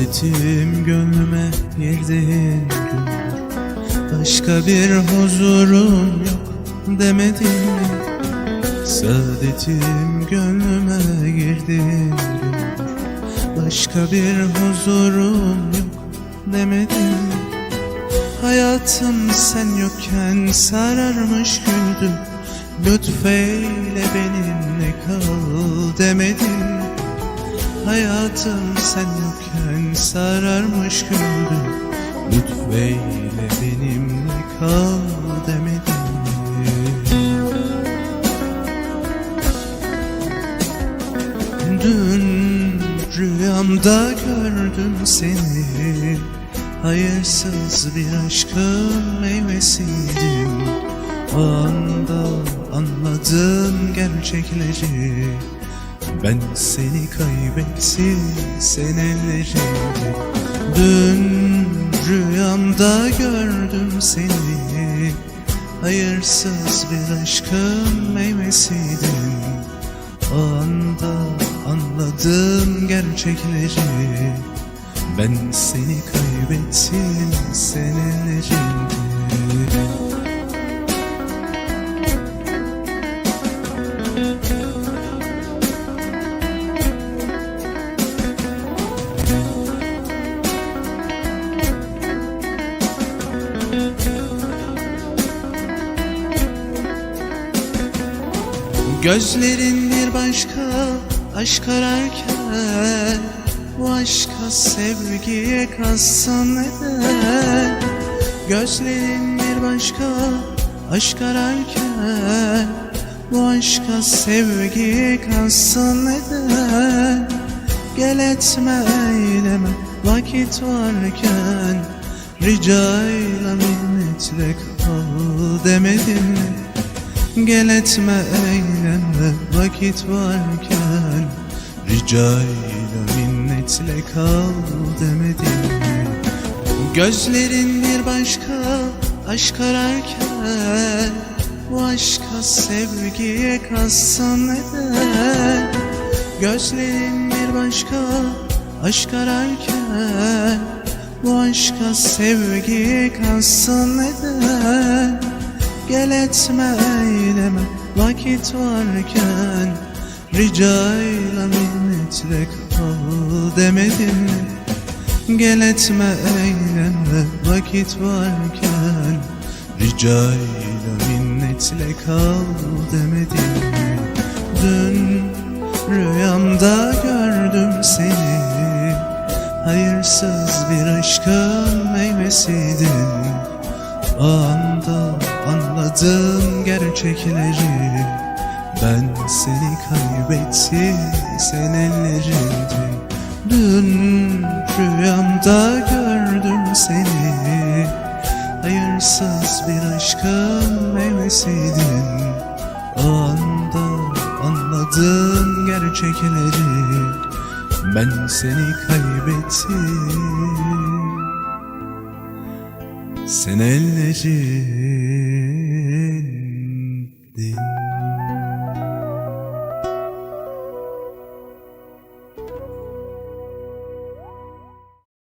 Saadetim gönlüme girdiğin gün Başka bir huzurum yok demedin mi? Saadetim gönlüme girdiğin gün Başka bir huzurum yok demedin mi? Hayatım sen yokken sararmış güldü Lütfeyle benimle kal demedin? Hayatım sen yokken sararmış güldü Lütfeyle benimle kal demedin mi? Dün rüyamda gördüm seni Hayırsız bir aşkın meyvesiydim O anda anladım gerçekleri Ben seni kaybettim senelerinde Dün rüyamda gördüm seni. Hayırsız bir aşkın meyvesiydim o anda anladım gerçekleri. Ben seni kaybettim senelerinde Gözlerin bir başka aşk ararken Bu aşka sevgiye kalsın neden Gözlerin bir başka aşk ararken Bu aşka sevgiye kalsın neden Gel etme eyleme vakit varken Ricayla minnetle kal demedim mi? Gel etme eyleme vakit varken. Ricayla minnetle kal demedim. Mi? Gözlerin bir başka aşk ararken. Bu aşka sevgiye kalsın neden? Gözlerin bir başka aşk ararken. Bu aşka sevgiye kalsın neden Gel etme eyleme vakit varken Ricayla minnetle kal demedim mi? Gel etme eyleme vakit varken Ricayla minnetle kal demedim mi? Dün rüyamda gördüm seni Hayırsız bir aşkın meyvesiydin anda anladım gerçekleri. Ben seni kaybettim senelerinde Dün rüyamda gördüm seni. Hayırsız bir aşkın meyvesiydin. O anda anladım gerçekleri. Ben seni kaybettim sen elleri